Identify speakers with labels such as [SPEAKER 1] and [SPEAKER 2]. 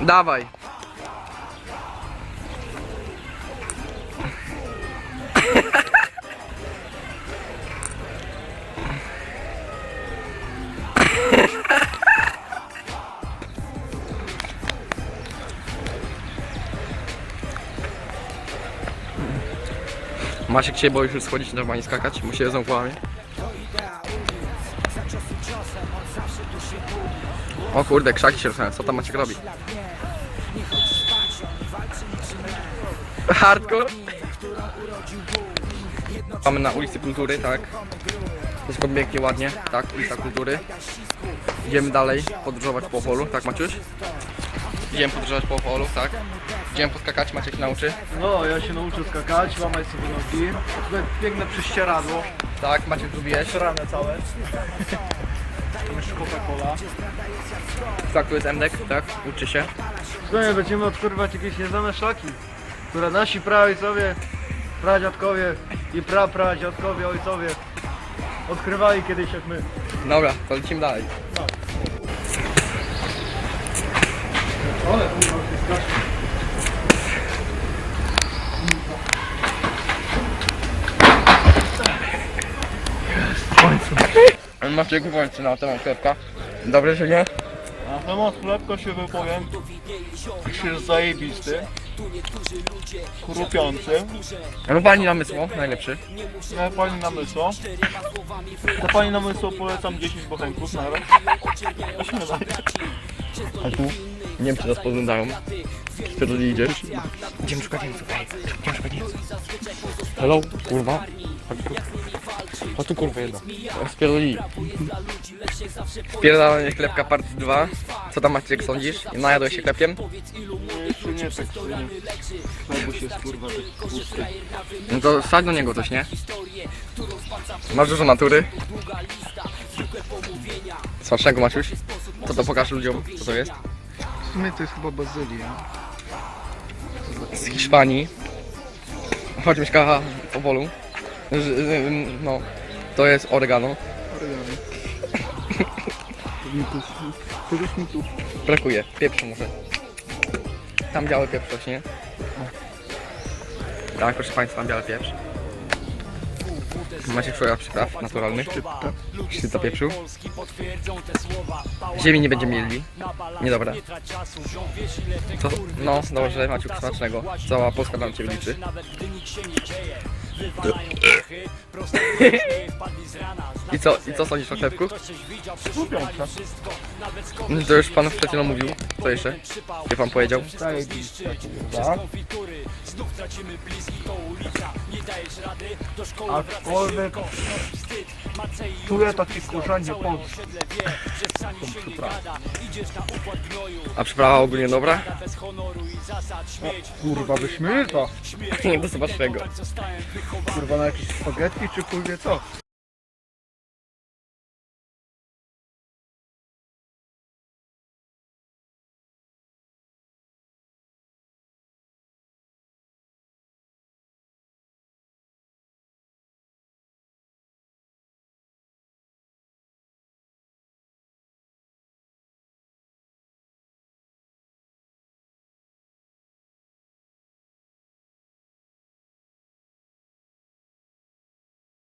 [SPEAKER 1] Dawaj. Maciek się boisz już schodzić normalnie skakać? Musi jedzą połamie. O kurde, krzaki się ruszają, co tam Maciek robi? Hardcore? Mamy na ulicy Kultury, tak? Wszystko pięknie, ładnie, tak, ulica Kultury. Idziemy dalej podróżować po polu, tak Maciuś? Idziemy podróżować po polu, tak? Idziemy podskakać, Maciek się nauczy.
[SPEAKER 2] No, ja się nauczę skakać, łamać sobie nogi. Piękne prześcieradło,
[SPEAKER 1] Tak, Maciek lubiłeś.
[SPEAKER 2] rane całe.
[SPEAKER 1] Tak, tu jest Emdek, tak? Uczy się.
[SPEAKER 2] Słuchaj, będziemy odkrywać jakieś nieznane szlaki, które nasi praojcowie, pradziadkowie i prapradziadkowie ojcowie odkrywali kiedyś jak my.
[SPEAKER 1] Dobra, to lecimy dalej.
[SPEAKER 2] Ale
[SPEAKER 1] Maciek kończy na temat chlebka. Dobrze czy nie?
[SPEAKER 2] Na temat chlebka się wypowiem, jest zajebisty, chrupiący,
[SPEAKER 1] No pani namysło, najlepszy.
[SPEAKER 2] Ja pani namysło. To pani namysło polecam 10 bochenków na rok. To śniadanie.
[SPEAKER 1] A tu? Nie wiem czy nas poglądają. Spierdoli idziesz. Idziemy szukać Niemców, ej. Idziemy szukać Niemców. Hello? Kurwa. Tu. Chodź tu kurwa jedno. Spierdoli. Spierdolenie chlebka part 2. Co tam Maciek sądzisz? Najadłeś się?
[SPEAKER 2] Jeszcze nie tak nie. Chlebuś jest kurwa tak pusty.
[SPEAKER 1] No to sadź do niego coś, nie? Masz dużo natury. Smacznego Maciuś? Co to pokaż ludziom, co to jest?
[SPEAKER 2] W sumie to jest chyba bazylia.
[SPEAKER 1] z Hiszpanii. Chodź mieszka powolu. No, to jest oregano.
[SPEAKER 2] Oregano.
[SPEAKER 1] Brakuje. Pieprzu może. Tam biały pieprz rośnie. Tak, proszę Państwa, biały pieprz. Macie szkoła przypraw naturalnych. Szczyta pieprzu. Ziemi nie będziemy mieli. Niedobra. Co? No, dobrze, Maciuk, smacznego. Cała Polska nam Ciebie liczy. I co, i co sądzisz o chlebku?
[SPEAKER 2] Chrupiąca.
[SPEAKER 1] No To już Pan przed chwilą mówił. Co jeszcze? Nie Pan powiedział?
[SPEAKER 2] Zajebiste.
[SPEAKER 1] Tak.
[SPEAKER 2] Aczkolwiek czuję takie korzenie pod
[SPEAKER 1] A przyprawa ogólnie dobra?
[SPEAKER 2] Kurwa wyśmieta.
[SPEAKER 1] Nie do zobacznego.
[SPEAKER 2] Kurwa na jakieś spaghetti czy chuj wie co.